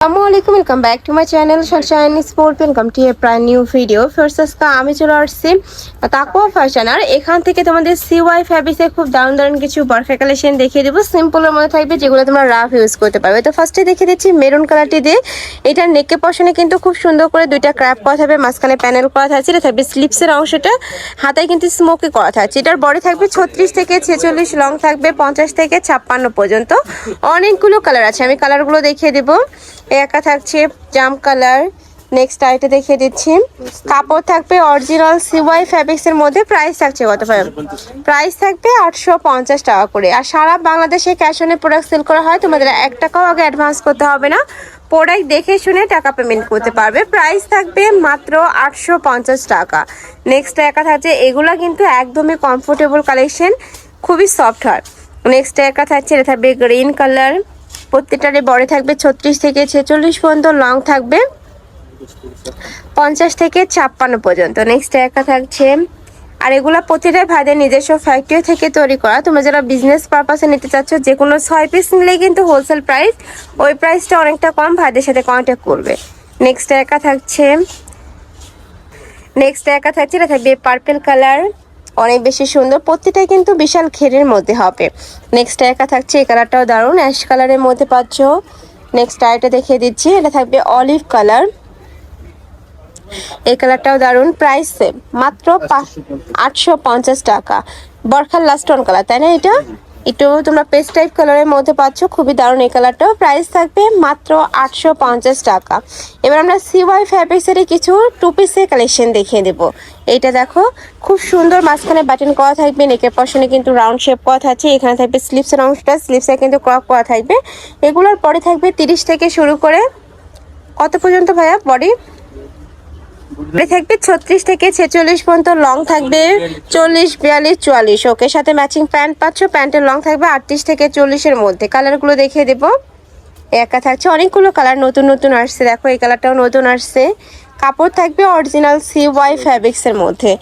আসসালামু আলাইকুম welcome back to my channel sunshine sport welcome to a প্রায় new video first আমি চলে আসছি তাকুয়া ফ্যাশন আর এখান থেকে তোমাদের সিওয়াই ফ্যাব্রিক্সে খুব দারুণ দারুণ কিছু বার্ফে কালেকশন দেখিয়ে দেবো। সিম্পলের মধ্যে থাকবে যেগুলো তোমরা রাফ ইউজ করতে পারবে। তো ফার্স্টে দেখিয়ে দিচ্ছি মেরুন কালারটি দিয়ে। এটার নেকে পশনে কিন্তু খুব সুন্দর করে দুইটা ক্র্যাপ করা থাকবে। মাঝখানে প্যানেল করা থাকছে। এটা থাকবে স্লিপসের অংশটা। হাতায় কিন্তু স্মোকি করা থাকছে। এটার বডি থাকবে ছত্রিশ থেকে ছেচল্লিশ লং থাকবে পঞ্চাশ থেকে ছাপ্পান্ন পর্যন্ত। অনেকগুলো কালার আছে। আমি কালারগুলো দেখিয়ে দেবো। একা থাকছে, জাম কালার। নেক্সট আইটে দেখিয়ে দিচ্ছি। কাপড় থাকবে অরিজিনাল সিওয়াই ফ্যাব্রিক্স এর মধ্যে প্রাইস থাকছে কত প্রাইস থাকবে আটশো পঞ্চাশ টাকা করে। আর সারা বাংলাদেশে ক্যাশ অনে প্রোডাক্ট সেল করা হয়, তোমাদের এক টাকাও আগে অ্যাডভান্স করতে হবে না। প্রোডাক্ট দেখে শুনে টাকা পেমেন্ট করতে পারবে। প্রাইস থাকবে মাত্র আটশো পঞ্চাশ টাকা। নেক্সট একা থাকছে, এগুলো কিন্তু একদমই কমফোর্টেবল কালেকশন খুবই সফট হয়। নেক্সট একা থাকছে, এটা থাকবে গ্রিন কালার প্রত্যেকটারে বড় থাকবে ছত্রিশ থেকে ছেচল্লিশ পর্যন্ত লং থাকবে পঞ্চাশ থেকে ছাপ্পান্ন পর্যন্ত। নেক্সট একা থাকছে। আর এগুলা প্রতিটাই ভাইদের নিজস্ব ফ্যাক্টরি থেকে তৈরি করা। তোমরা যারা বিজনেস পারপাসে নিতে চাচ্ছ যে কোনো ছয় পিস নিলেই কিন্তু হোলসেল প্রাইস ওই প্রাইসটা অনেকটা কম ভাইদের সাথে কন্ট্যাক্ট করবে। নেক্সট একা থাকছে। নেক্সট একা থাকছে, এটা থাকবে পার্পেল কালার অনেক বেশি সুন্দর। প্রত্যেকটাই কিন্তু বিশাল ঘেরের মধ্যে হবে। নেক্সট একা থাকছে, এই কালারটাও দারুণ। অ্যাশ কালারের মধ্যে পাচ্ছ। নেক্সট আরেকটা দেখিয়ে দিচ্ছি, এটা থাকবে অলিভ কালার এই কালারটাও দারুণ। প্রাইস সেম মাত্র আটশো পঞ্চাশ টাকা। বরখার লাস্ট অন কালার তাই না এটা? একটু তোমরা পেস্ট টাইপ কালারের মধ্যে পাচ্ছ, খুবই দারুণ এই কালারটাও প্রাইস থাকবে মাত্র আটশো পঞ্চাশ টাকা। এবার আমরা সিওয়াই ফ্যাব্রিক্সের কিছু টু পিসের কালেকশন দেখিয়ে দেবো। এইটা দেখো, খুব সুন্দর মাঝখানে বাটন করা থাকবে নেকের পশনে কিন্তু রাউন্ড শেপ করা থাকছে, এখানে থাকবে স্লিপসের অংশটা স্লিপসে কিন্তু ক্রপ করা থাকবে। এগুলোর পরে থাকবে তিরিশ থেকে শুরু করে, কত পর্যন্ত ভাইয়া বডি থাকবে ছত্রিশ থেকে ছেচল্লিশ পর্যন্ত লং থাকবে চল্লিশ, বিয়াল্লিশ, চুয়াল্লিশ। ওকে সাথে ম্যাচিং প্যান্ট পাচ্ছ, প্যান্টের লং থাকবে আটত্রিশ থেকে চল্লিশের মধ্যে। কালারগুলো দেখিয়ে দেবো। একা থাকছে, অনেকগুলো কালার নতুন নতুন আসছে। দেখো, এই কালারটাও নতুন আসছে। কাপড় থাকবে অরিজিনাল সি ওয়াই ফ্যাব্রিক্সের মধ্যে।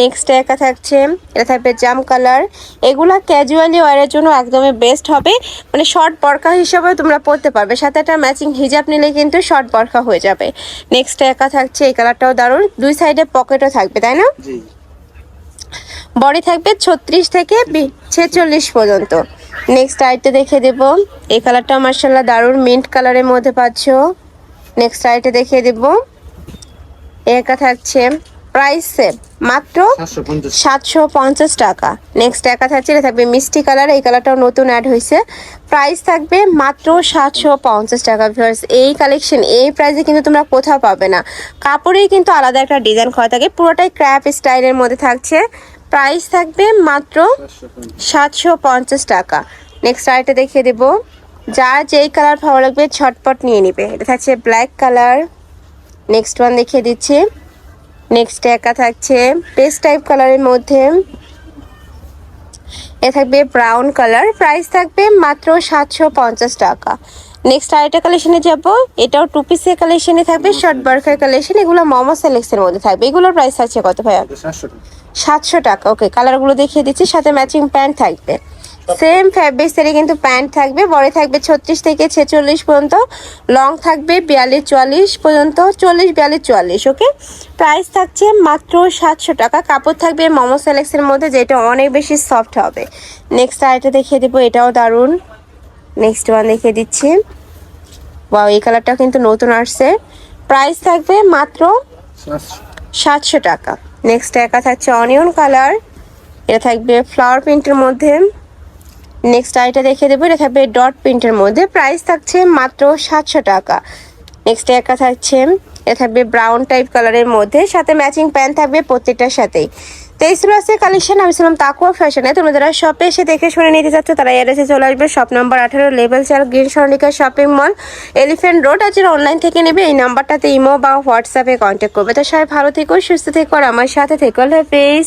নেক্সট একা থাকছে এটা থাকবে জাম কালার এগুলা ক্যাজুয়ালি ওয়ারের জন্য একদমই বেস্ট হবে। মানে শর্ট বরকা হিসাবে তোমরা পরতে পারবে। সাথে একটা ম্যাচিং হিজাব নিলে কিন্তু শর্ট বরকা হয়ে যাবে। নেক্সট একা থাকছে এই কালারটাও দারুণ। দুই সাইডে পকেটও থাকবে তাই না? বডি থাকবে ছত্রিশ থেকে ছেচল্লিশ পর্যন্ত। নেক্সট আইটে দেখে দেব। এই কালারটা মার্শাল্লাহ দারুণ। মিন্ট কালারের মধ্যে পাচ্ছ। নেক্সট আইটে দেখিয়ে দেব। একা থাকছে প্রাইস সেম মাত্র সাতশো পঞ্চাশ। টাকা। নেক্সট একা থাকছে এটা থাকবে মিষ্টি কালার এই কালারটাও নতুন অ্যাড হয়েছে প্রাইস থাকবে মাত্র সাতশো পঞ্চাশ টাকা ভিউয়ার্স এই কালেকশন এই প্রাইসে কিন্তু তোমরা কোথাও পাবে না। কাপড়েই কিন্তু আলাদা একটা ডিজাইন করা থাকে পুরোটাই ক্র্যাপ স্টাইলের মধ্যে থাকছে। প্রাইস থাকবে মাত্র সাতশো পঞ্চাশ। টাকা। নেক্সট আরেকটা দেখিয়ে দেবো। যার যেই কালার ভালো লাগবে ছটপট নিয়ে নিবে। এটা থাকছে ব্ল্যাক কালার নেক্সট ওয়ান দেখিয়ে দিচ্ছি। নেক্সট একা থাকছে। পেস্ট টাইপ কালারের মধ্যে। এ থাকবে ব্রাউন কালার প্রাইস থাকবে মাত্র সাতশো পঞ্চাশ টাকা। নেক্সট আরেকটা কালেকশনে যাব। এটাও টু পিসের কালেকশনে থাকবে। শর্ট বার্কার কালেকশন এগুলো মোমো সেলেক্সের মধ্যে থাকবে। এগুলোর প্রাইস আছে কত ভাইয়া? সাতশো টাকা। ওকে কালারগুলো দেখিয়ে দিচ্ছি। সাথে ম্যাচিং প্যান্ট থাকবে। সেম ফ্যাব্রিক্সেরই কিন্তু প্যান্ট থাকবে বড় থাকবে ছত্রিশ থেকে ছেচল্লিশ পর্যন্ত লং থাকবে বিয়াল্লিশ চুয়াল্লিশ পর্যন্ত চল্লিশ বিয়াল্লিশ চুয়াল্লিশ ওকে প্রাইস থাকছে মাত্র সাতশো টাকা কাপড় থাকবে মোমো সেলেক্সের মধ্যে যেটা অনেক বেশি সফট হবে। নেক্সট আরেকটা দেখিয়ে দেবো এটাও দারুণ। নেক্সট ওয়ান দেখিয়ে দিচ্ছি। বা এই কালারটা কিন্তু নতুন আসছে। প্রাইস থাকবে মাত্র সাতশো। টাকা। নেক্সট একা থাকছে অনিয়ন কালার এটা থাকবে ফ্লাওয়ার প্রিন্টের মধ্যে। নেক্সট আইটা দেখে দেবো, এটা থাকবে ডট প্রিন্টের মধ্যে। প্রাইস থাকছে মাত্র সাতশো টাকা। নেক্সট একা থাকছে, এটা থাকবে ব্রাউন টাইপ কালারের মধ্যে, সাথে ম্যাচিং প্যান্ট থাকবে প্রত্যেকটার সাথেই। তেইশ রাসের কালেকশন আমি ছিলাম তাকুয়া ফ্যাশনে তোমরা যারা শপে এসে দেখে শুনে নিতে চাচ্ছ, তারা এসে চলে আসবে শপ নাম্বার আঠারো লেভেল চার, গ্রিন সরণিকা শপিং মল এলিফেন্ট রোড আর যারা অনলাইন থেকে নেবে, এই নাম্বারটাতে ইমো বা হোয়াটসঅ্যাপে কন্ট্যাক্ট করবে। তো সবাই ভালো থেকো, সুস্থ থেকো, আর আমার সাথে থেকো। হাফেজ